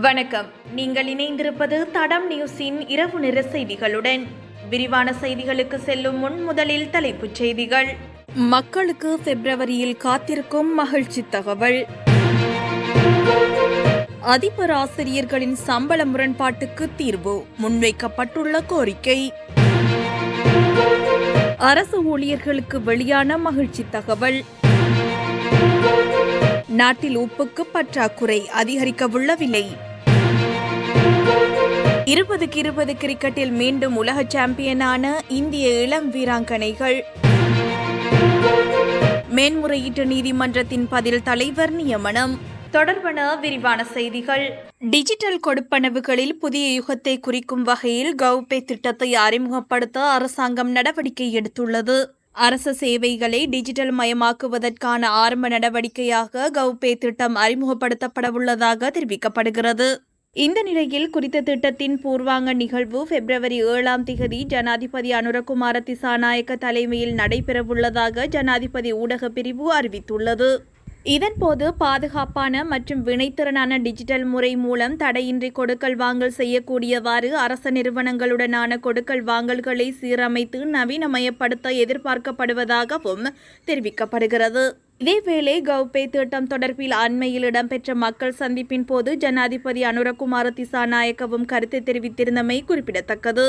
வணக்கம். நீங்கள் இணைந்திருப்பது தடம் நியூஸின் இரவு நிற செய்திகளுடன். விரிவான செய்திகளுக்கு செல்லும் முன் முதலில் தலைப்புச் செய்திகள். மக்களுக்கு பிப்ரவரியில் காத்திருக்கும் மகிழ்ச்சி தகவல். அதிபர் ஆசிரியர்களின் சம்பள முரண்பாட்டுக்கு தீர்வு முன்வைக்கப்பட்டுள்ள கோரிக்கை. அரசு ஊழியர்களுக்கு வெளியான மகிழ்ச்சி தகவல். நாட்டில் உப்புக்கு பற்றாக்குறை அதிகரிக்கவுள்ள விலை. இருபதுக்கு இருபது கிரிக்கெட்டில் மீண்டும் உலக சாம்பியனான இந்திய இளம் வீராங்கனைகள். மேன்முறையீட்டு நீதிமன்றத்தின் பதில் தலைவர் நியமனம். தொடர்பான விரிவான செய்திகள். டிஜிட்டல் கொடுப்பனவுகளில் புதிய யுகத்தை குறிக்கும் வகையில் கவுபே திட்டத்தை அறிமுகப்படுத்த அரசாங்கம் நடவடிக்கை எடுத்துள்ளது. அரசு சேவைகளை டிஜிட்டல் மயமாக்குவதற்கான ஆரம்ப நடவடிக்கையாக கவுபே திட்டம் அறிமுகப்படுத்தப்படவுள்ளதாக தெரிவிக்கப்படுகிறது. இந்த நிலையில் குறித்த திட்டத்தின் பூர்வாங்க நிகழ்வு பிப்ரவரி ஏழாம் திகதி ஜனாதிபதி அனுரகுமார திசாநாயக்க தலைமையில் நடைபெறவுள்ளதாக ஜனாதிபதி ஊடக பிரிவு அறிவித்துள்ளது. இதன்போது பாதுகாப்பான மற்றும் வினைத்திறனான டிஜிட்டல் முறை மூலம் தடையின்றி கொடுக்கல் வாங்கல் செய்யக்கூடியவாறு அரச நிறுவனங்களுடனான கொடுக்கல் வாங்கல்களை சீரமைத்து நவீனமயப்படுத்த எதிர்பார்க்கப்படுவதாகவும் தெரிவிக்கப்படுகிறது. இதேவேளை கௌபே திட்டம் தொடர்பில் அண்மையில் இடம்பெற்ற மக்கள் சந்திப்பின் போது ஜனாதிபதி அனுரகுமார திசாநாயக்கவும் கருத்து தெரிவித்திருந்தமை குறிப்பிடத்தக்கது.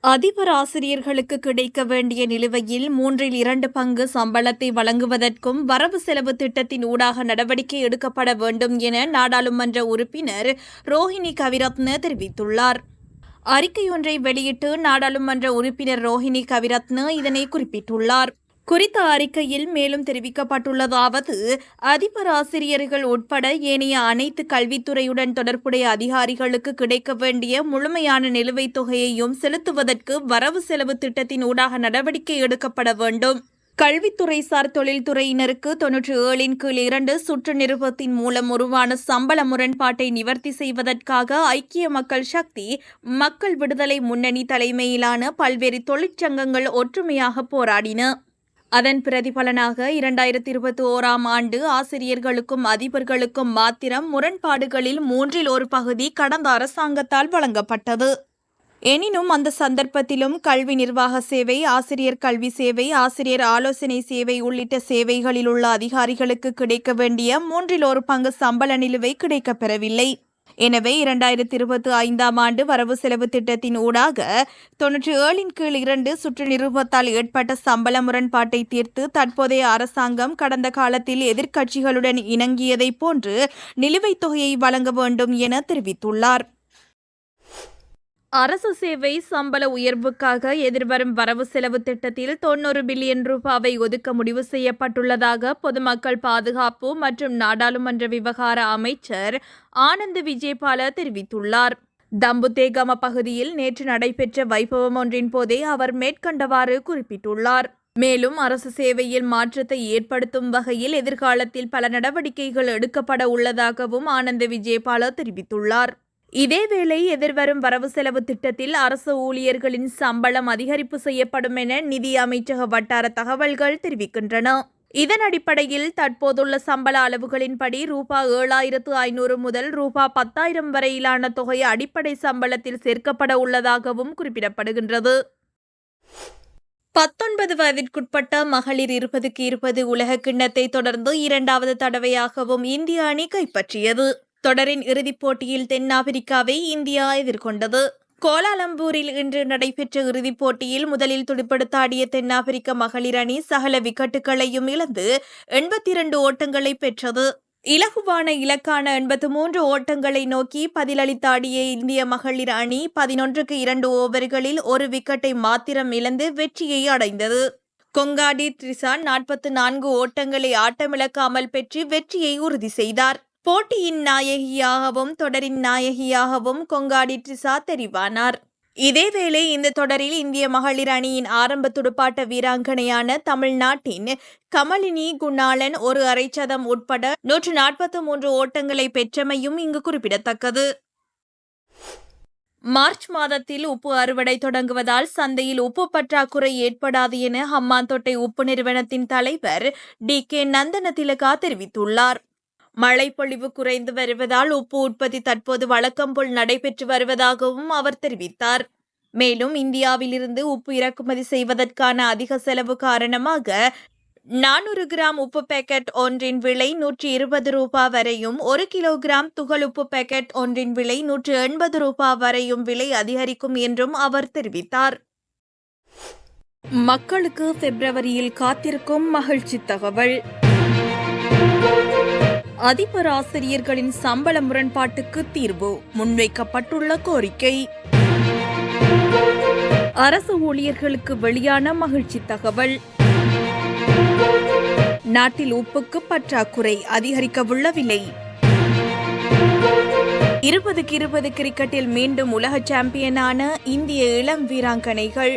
அதிபர் ஆசிரியர்களுக்கு கிடைக்க வேண்டிய நிலுவையில் மூன்றில் இரண்டு பங்கு சம்பளத்தை வழங்குவதற்கும் வரவு செலவு திட்டத்தின் ஊடாக நடவடிக்கை எடுக்கப்பட வேண்டும் என நாடாளுமன்ற உறுப்பினர் ரோஹிணி கவிரத்ன தெரிவித்துள்ளார். அறிக்கையொன்றை வெளியிட்டு நாடாளுமன்ற உறுப்பினர் ரோஹிணி கவிரத்ன இதனை குறிப்பிட்டுள்ளார். குறித்த அறிக்கையில் மேலும் தெரிவிக்கப்பட்டுள்ளதாவது அதிபர் ஆசிரியர்கள் உட்பட ஏனைய அனைத்து கல்வித்துறையுடன் தொடர்புடைய அதிகாரிகளுக்கு கிடைக்க வேண்டிய முழுமையான நிலுவைத் தொகையையும் செலுத்துவதற்கு வரவு செலவு திட்டத்தின் ஊடாக நடவடிக்கை எடுக்கப்பட வேண்டும். கல்வித்துறைசார் தொழில்துறையினருக்கு தொன்னூற்றி ஏழின் கீழ் இரண்டு சுற்று நிறுவத்தின் மூலம் உருவான சம்பள முரண்பாட்டை நிவர்த்தி செய்வதற்காக ஐக்கிய மக்கள் சக்தி மக்கள் விடுதலை முன்னணி தலைமையிலான பல்வேறு தொழிற்சங்கங்கள் ஒற்றுமையாக போராடின. அதன் பிரதிபலனாக இரண்டாயிரத்தி இருபத்தி ஓராம் ஆண்டு ஆசிரியர்களுக்கும் அதிபர்களுக்கும் மாத்திரம் முரண்பாடுகளில் மூன்றில் ஒரு பகுதி கடந்த அரசாங்கத்தால் வழங்கப்பட்டது. எனினும் அந்த சந்தர்ப்பத்திலும் கல்வி நிர்வாக சேவை ஆசிரியர் கல்வி சேவை ஆசிரியர் ஆலோசனை சேவை உள்ளிட்ட சேவைகளில் உள்ள அதிகாரிகளுக்கு கிடைக்க வேண்டிய மூன்றில் ஒரு பங்கு சம்பள நிலுவை கிடைக்கப்பெறவில்லை. எனவே இரண்டாயிரத்தி இருபத்தி ஐந்தாம் ஆண்டு வரவு செலவு திட்டத்தின் ஊடாக தொன்னூற்றி ஏழின் கீழ் இரண்டு சுற்று நிறுவத்தால் ஏற்பட்ட சம்பள முரண்பாட்டை தீர்த்து தற்போதைய அரசாங்கம் கடந்த காலத்தில் எதிர்க்கட்சிகளுடன் இணங்கியதைப் போன்று நிலுவைத் தொகையை வழங்க வேண்டும் என தெரிவித்துள்ளார். அரசு சேவை சம்பள உயர்வுக்காக எதிர்வரும் வரவு செலவு திட்டத்தில் தொன்னூறு பில்லியன் ரூபாவை ஒதுக்க முடிவு செய்யப்பட்டுள்ளதாக பொதுமக்கள் பாதுகாப்பு மற்றும் நாடாளுமன்ற விவகார அமைச்சர் ஆனந்த் விஜயபால தெரிவித்துள்ளார். தம்புதேகம பகுதியில் நேற்று நடைபெற்ற வைபவம் ஒன்றின் போதே அவர் மேற்கண்டவாறு குறிப்பிட்டுள்ளார். மேலும் அரசு சேவையில் மாற்றத்தை ஏற்படுத்தும் வகையில் எதிர்காலத்தில் பல நடவடிக்கைகள் எடுக்கப்பட உள்ளதாகவும் ஆனந்த விஜயபால தெரிவித்துள்ளார். இதேவேளை எதிர்வரும் வரவு செலவு திட்டத்தில் அரசு ஊழியர்களின் சம்பளம் அதிகரிப்பு செய்யப்படும் என நிதி அமைச்சக வட்டார தகவல்கள் தெரிவிக்கின்றன. இதன் அடிப்படையில் தற்போதுள்ள சம்பள அளவுகளின்படி ரூபா ஏழாயிரத்து ஐநூறு முதல் ரூபா பத்தாயிரம் வரையிலான தொகை அடிப்படை சம்பளத்தில் சேர்க்கப்பட உள்ளதாகவும் குறிப்பிடப்படுகின்றது. பத்தொன்பது வயதிற்குட்பட்ட மகளிர் இருபதுக்கு இருபது உலக கிண்ணத்தை தொடர்ந்து இரண்டாவது தடவையாகவும் இந்திய அணி கைப்பற்றியது. தொடரின் இறுதிப் போட்டியில் தென்னாப்பிரிக்காவை இந்தியா எதிர்கொண்டது. கோலாலம்பூரில் இன்று நடைபெற்ற இறுதிப் போட்டியில் முதலில் துடுப்படுத்தாடிய தென்னாப்பிரிக்க மகளிர் அணி சகல விக்கெட்டுகளையும் இழந்து எண்பத்தி இரண்டு ஓட்டங்களை பெற்றது. இலகுவான இலக்கான எண்பத்து மூன்று ஓட்டங்களை நோக்கி பதிலளித்தாடிய இந்திய மகளிர் அணி பதினொன்றுக்கு இரண்டு ஓவர்களில் ஒரு விக்கெட்டை மாத்திரம் இழந்து வெற்றியை அடைந்தது. கொங்காடி த்ரிசான் நாற்பத்து நான்கு ஓட்டங்களை ஆட்டமிழக்காமல் பெற்று வெற்றியை உறுதி செய்தார். போட்டியின் நாயகியாகவும் தொடரின் நாயகியாகவும் கொங்காடி ட்ரிசா தெரிவானார் இதேவேளை இந்த தொடரில் இந்திய மகளிர் அணியின் ஆரம்ப துடுப்பாட்ட வீராங்கனையான தமிழ்நாட்டின் கமலினி குணாளன் ஒரு அரைச்சதம் உட்பட நூற்று நாற்பத்தி மூன்று ஓட்டங்களை பெற்றமையும் இங்கு குறிப்பிடத்தக்கது. மார்ச் மாதத்தில் உப்பு அறுவடை தொடங்குவதால் சந்தையில் உப்பு பற்றாக்குறை ஏற்படாது என ஹம்மாந்தோட்டை உப்பு நிறுவனத்தின் தலைவர் டி கே நந்தன திலகா தெரிவித்துள்ளார். மழைப்பொழிவு குறைந்து வருவதால் உப்பு உற்பத்தி தற்போது வழக்கம் போல் நடைபெற்று வருவதாகவும் அவர் தெரிவித்தார். மேலும் இந்தியாவிலிருந்து உப்பு இறக்குமதி செய்வதற்கான அதிக செலவு காரணமாக நானூறு கிராம் உப்பு பேக்கெட் ஒன்றின் விலை நூற்றி இருபது ரூபாய் வரையும் ஒரு கிலோகிராம் துகள் உப்பு பேக்கெட் ஒன்றின் விலை நூற்று எண்பது ரூபாய் வரையும் விலை அதிகரிக்கும் என்றும் அவர் தெரிவித்தார். மக்களுக்கு பிப்ரவரியில் காத்திருக்கும் மகிழ்ச்சி தகவல். அதிபர் ஆசிரியர்களின் சம்பள முரண்பாட்டுக்கு தீர்வு. முன்வைக்கப்பட்டுள்ள கோரிக்கை. அரசு ஊழியர்களுக்கு வெளியான மகிழ்ச்சி தகவல். நாட்டில் உப்புக்கு பற்றாக்குறை அதிகரிக்கவுள்ள விலை இருபதுக்கு இருபது கிரிக்கெட்டில் மீண்டும் உலக சாம்பியனான இந்திய இளம் வீராங்கனைகள்.